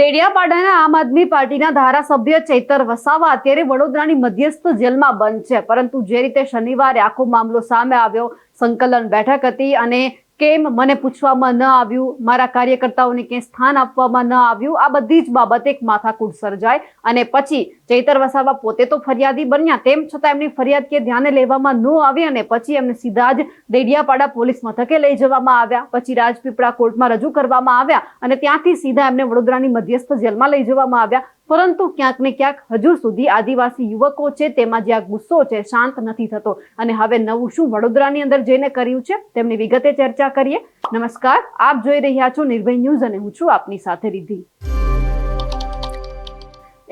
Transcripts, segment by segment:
દેડિયાપાડાના આમ આદમી પાર્ટીના ધારાસભ્ય ચૈતર વસાવા અત્યારે વડોદરાની મધ્યસ્થ જેલમાં બંધ છે. પરંતુ જે રીતે શનિવારે આખો મામલો સામે આવ્યો, સંકલન બેઠક હતી અને કેમ મને પૂછવામાં ન આવ્યું? મારા કાર્યકર્તાઓને ક્યાંય સ્થાન આપવામાં ન આવ્યું? આ બધી જ બાબતે એક માથાકૂટ સર્જાય અને પછી ચૈતર વસાવા પોતે તો ફરિયાદી બન્યા. તેમ છતાં એમની ફરિયાદ કે ધ્યાને લેવામાં ન આવી અને પછી એમને સીધા જ દેડિયાપાડા પોલીસ મથકે લઈ જવામાં આવ્યા. પછી રાજપીપળા કોર્ટમાં રજૂ કરવામાં આવ્યા અને ત્યાંથી સીધા એમને વડોદરાની મધ્યસ્થ જેલમાં લઈ જવામાં આવ્યા. પરંતુ ક્યાંક ને ક્યાંક હજુ સુધી આદિવાસી યુવકો છે તેમાં જે આ ગુસ્સો છે શાંત નથી થતો. અને હવે નવું શું વડોદરાની અંદર જઈને કર્યું છે તેમની વિગતે ચર્ચા કરીએ. નમસ્કાર, આપ જોઈ રહ્યા છો નિર્ભય ન્યૂઝ અને હું છું આપની સાથે રિદ્ધિ.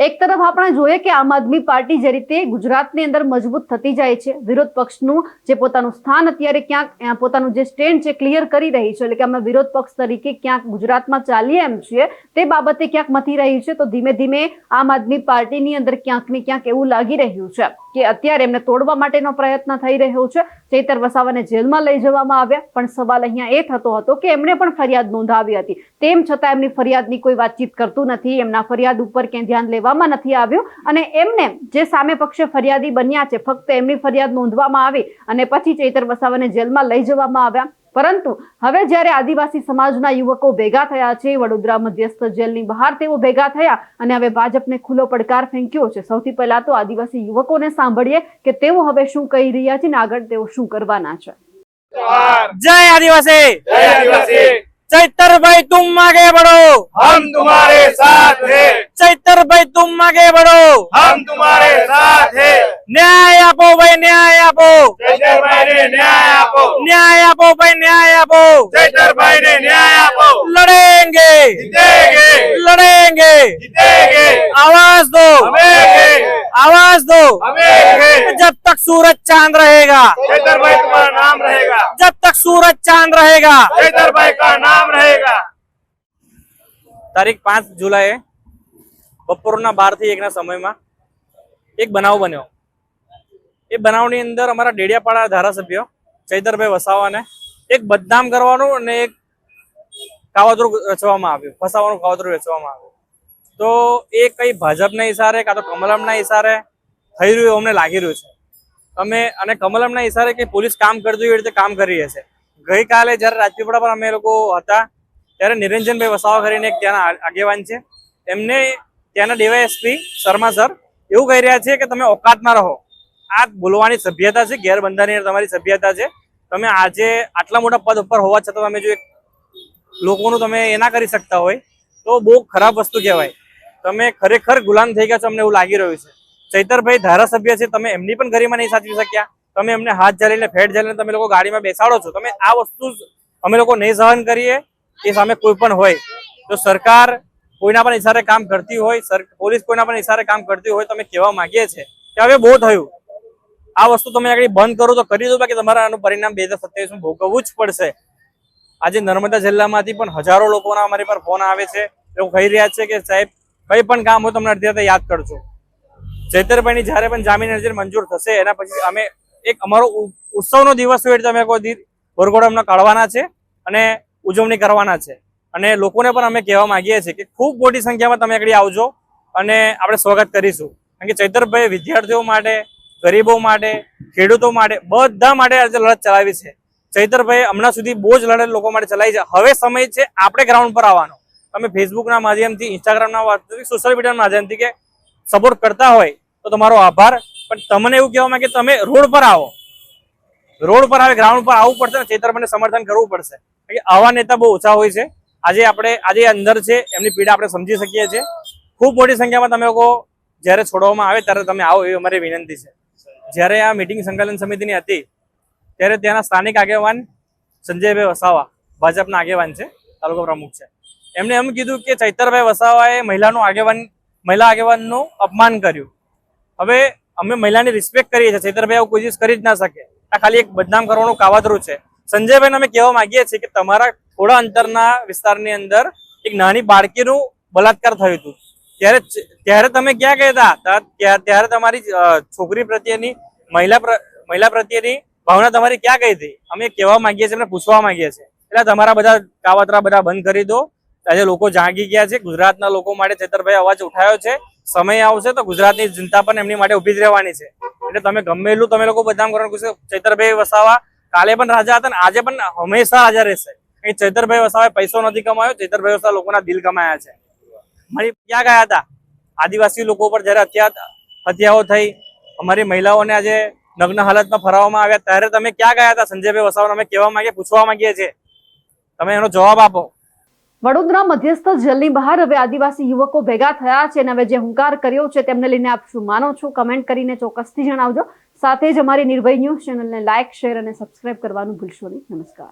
એક તરફ આપણે જોઈએ કે આમ આદમી પાર્ટી જે રીતે ગુજરાતની અંદર મજબૂત થતી જાય છે, વિરોધ પક્ષનું જે પોતાનું સ્થાન અત્યારે ક્યાંક પોતાનું જે સ્ટેન્ડ છે ક્લિયર કરી રહી છે, એટલે કે અમે વિરોધ પક્ષ તરીકે ક્યાંક ગુજરાતમાં ચાલીએ એમ છીએ, તે બાબતે ક્યાંક મથી રહી છે, તો ધીમે ધીમે આમ આદમી પાર્ટીની અંદર ક્યાંક ને ક્યાંક એવું લાગી રહ્યું છે, કે અત્યારે એમને તોડવા માટેનો પ્રયત્ન થઈ રહ્યો છે, ચૈતર વસાવાને જેલમાં લઈ જવામાં આવ્યા, પણ સવાલ અહીંયા એ થતો હતો કે એમણે પણ ફરિયાદ નોંધાવી હતી. તેમ છતાં એમની ફરિયાદની કોઈ વાતચીત કરતું નથી એમના ફરિયાદ ઉપર ક્યાંય ધ્યાન લેવામાં નથી આવ્યું અને એમને જે સામે પક્ષે ફરિયાદી બન્યા છે ફક્ત એમની ફરિયાદ નોંધવામાં આવી અને પછી ચૈતર વસાવાને જેલમાં લઈ જવામાં આવ્યા. પરંતુ હવે જ્યારે આદિવાસી સમાજના યુવકો ભેગા થયા છે વડોદરા મધ્યસ્થ જેલની બહાર તેઓ ભેગા થયા અને હવે ભાજપને ખુલ્લો પડકાર ફેંક્યો છે. સૌથી પહેલા તો આદિવાસી યુવકોને સાંભળીએ કે તેઓ હવે શું કહી રહ્યા છે ને આગળ તેઓ શું કરવાના છે. જય આદિવાસી! चैतर भाई तुम आगे बढ़ो। हम तुम्हारे साथ हैं। चैतर भाई तुम आगे बढ़ो। हम तुम्हारे साथ हैं। न्याय आपो भाई न्याय आपो। चैतर भाई ने न्याय आपो। न्याय आपो भाई न्याय आपो। चैतर भाई ने न्याय आपो। लड़ेंगे। जीतेंगे। लड़ेंगे। जीतेंगे। आवाज़ दो। आवाज़ दो। जब तक सूरज चाँद रहेगा। चैतर भाई तुम्हारा नाम रहेगा। सूरज चांद रहेगा चैतरभाई का नाम रहेगा તારીખ પાંચ જુલાઈએ બપોરના બાર થી એકના સમયમાં એક બનાવ બન્યો એ બનાવની અંદર અમારા ડેડિયાપાડા ધારાસભ્ય ચૈતરભાઈ વસાવાને એક બદનામ કરવાનું અને એક કાવતરું રચવામાં આવ્યું ફસાવાનું કાવતરું રચવામાં આવ્યું તો એ કઈ ભાજપના ઇશારે કાં તો કમલમના ઇશારે થઈ રહ્યું એવું અમને લાગી રહ્યું છે અમે અને કમલમના ઇશારે કે પોલીસ કામ કરતી હોય એ રીતે કામ કરી રહી છે ગઈકાલે જ્યારે રાજપીપળા પર અમે લોકો હતા, ત્યારે નિરંજનભાઈ વસાવા કરીને એક ત્યાંના આગેવાન છે. એમને ત્યાંના ડીવાયએસપી શર્મા સર એવું કહી રહ્યા છે કે તમે ઓકાતમાં રહો. આ બોલવાની સભ્યતા છે ગેરબંધાની તમારી સભ્યતા છે. તમે આજે આટલા મોટા પદ ઉપર હોવા છતાં તમે જો એક લોકોનું તમે એ ના કરી શકતા હોય, તો બહુ ખરાબ વસ્તુ કહેવાય. તમે ખરેખર ગુલામ થઈ ગયા છો અમને એવું લાગી રહ્યું છે. ચૈતરભાઈ ધારાસભ્ય છે, તમે એમની પણ ગરિમા નહીં સાચવી શક્યા. તમે અમને હાથ ઝાલીને ફેટ ઝાલીને તમે લોકો ગાડીમાં બેસાડો છો. તમે આ વસ્તુ અમે લોકો નહીં સહન કરીએ, એ સામે કોઈ પણ હોય. તો સરકાર કોઈના પણ ઇશારે કામ કરતી હોય પોલીસ કોઈના પણ ઇશારે કામ કરતી હોય તમે કહેવા માંગીએ છીએ કે હવે બહુ થયું. આ વસ્તુ તમે આગળ બંધ કરો તો કરી દો, બાકી તમારે આનું પરિણામ બે હજાર સત્યાવીસમાં ભોગવવું જ પડશે. આજે નર્મદા જિલ્લામાંથી પણ હજારો લોકોના અમારી પર ફોન આવે છે. એવું કહી રહ્યા છે કે સાહેબ, કંઈ પણ કામ હોય તમને અડધી યાદ કરજો. જેતરભાઈની જ્યારે પણ જામીન અરજી મંજૂર થશે, એના પછી અમે એક અમારો ઉત્સવનો દિવસ હોય અમે કોઈ દી વરઘોડો અમને કાઢવાના છે અને ઉજવણી કરવાના છે. અને લોકોને પણ અમે કહેવા માંગીએ છીએ કે ખૂબ મોટી સંખ્યામાં તમે આગળ આવજો અને આપણે સ્વાગત કરીશું. કારણ કે ચૈતરભાઈ વિદ્યાર્થીઓ માટે, ગરીબો માટે, ખેડૂતો માટે બધા માટે આજે લડત ચલાવી છે. ચૈતરભાઈ હમણાં સુધી બહુ જ લડત લોકો માટે ચલાવી છે. હવે સમય છે આપણે ગ્રાઉન્ડ પર આવવાનો. તમે ફેસબુકના માધ્યમથી ઇન્સ્ટાગ્રામના માધ્યમથી સોશિયલ મીડિયાના માધ્યમથી કે સપોર્ટ કરતા હોય તો તમારો આભાર. પણ તમને એવું કહેવા માંગે તમે રોડ પર આવો. રોડ પર આવે ગ્રાઉન્ડ પર આવવું પડશે ને ચૈતરભાઈને સમર્થન કરવું પડશે. આવા નેતા બહુ ઓછા હોય છે. આજે આપણે, આજે અંદર છે, એમની પીડા આપણે સમજી શકીએ છીએ. ખૂબ મોટી સંખ્યામાં તમે લોકો જ્યારે છોડવામાં આવે ત્યારે તમે આવો એવી અમારી વિનંતી છે. જ્યારે આ મીટિંગ સંકલન સમિતિની હતી, ત્યારે ત્યાંના સ્થાનિક આગેવાન સંજયભાઈ વસાવા, ભાજપના આગેવાન છે, તાલુકા પ્રમુખ છે. એમણે એમ કીધું કે ચૈતરભાઈ વસાવાએ મહિલાનું આગેવાન, મહિલા આગેવાનનું અપમાન કર્યું. હવે અમે મહિલાની રિસ્પેક્ટ કરીએ છીએ. ચૈતરભાઈ આવું કોઈ કરી જ ના શકે. આ ખાલી એક બદનામ કરવાનું કાવતરું છે. સંજયભાઈને અમે કહેવા માંગીએ છીએ કે તમારા થોડા અંતરના વિસ્તારની અંદર એક નાની બાળકીનું બલાત્કાર થયું હતું. ત્યારે ત્યારે તમે ક્યાં ગયા ત્યારે તમારી છોકરી પ્રત્યેની મહિલા મહિલા પ્રત્યેની ભાવના તમારી ક્યાં ગઈ હતી? અમે કહેવા માંગીએ છીએ અને પૂછવા માંગીએ છીએ. એટલે તમારા બધા કાવતરા બધા બંધ કરી દો. આજે લોકો જાગી ગયા છે. ગુજરાતના લોકો માટે ચેતરભાઈ અવાજ ઉઠાયો છે. સમય આવશે તો ગુજરાતની જનતા પણ એમની માટે ઊભી જ રહેવાની છે. એટલે તમે ગમે એટલું તમે લોકો બદનામ કરવાનું ચૈતરભાઈ વસાવા. કાલે પણ રાજા હતા આજે પણ હંમેશા રાજા રહેશે. કઈ ચૈતરભાઈ વસાવાએ પૈસો નથી કમાયો ચૈતરભાઈ વસાવા લોકોના દિલ કમાયા છે. મારી ક્યાં ગયા હતા? આદિવાસી લોકો પર જયારે હત્યા હત્યાઓ થઈ, અમારી મહિલાઓને આજે નગ્ન હાલતમાં ફરાવવામાં આવ્યા. ત્યારે તમે ક્યાં ગયા હતા? સંજયભાઈ વસાવાને અમે કહેવા માંગીએ, પૂછવા માંગીએ છીએ. તમે એનો જવાબ આપો. વડોદરા મધ્યસ્થ જેલની બહાર હવે આદિવાસી યુવકો ભેગા થયા છે અને હવે જે હુંકાર કર્યો છે તેમને લઈને આપ શું માનો છો? કમેન્ટ કરીને ચોક્કસથી જણાવજો. સાથે જ અમારી નિર્ભય ન્યૂઝ ચેનલને લાઇક, શેર અને સબસ્ક્રાઇબ કરવાનું ભૂલશો નહીં. નમસ્કાર.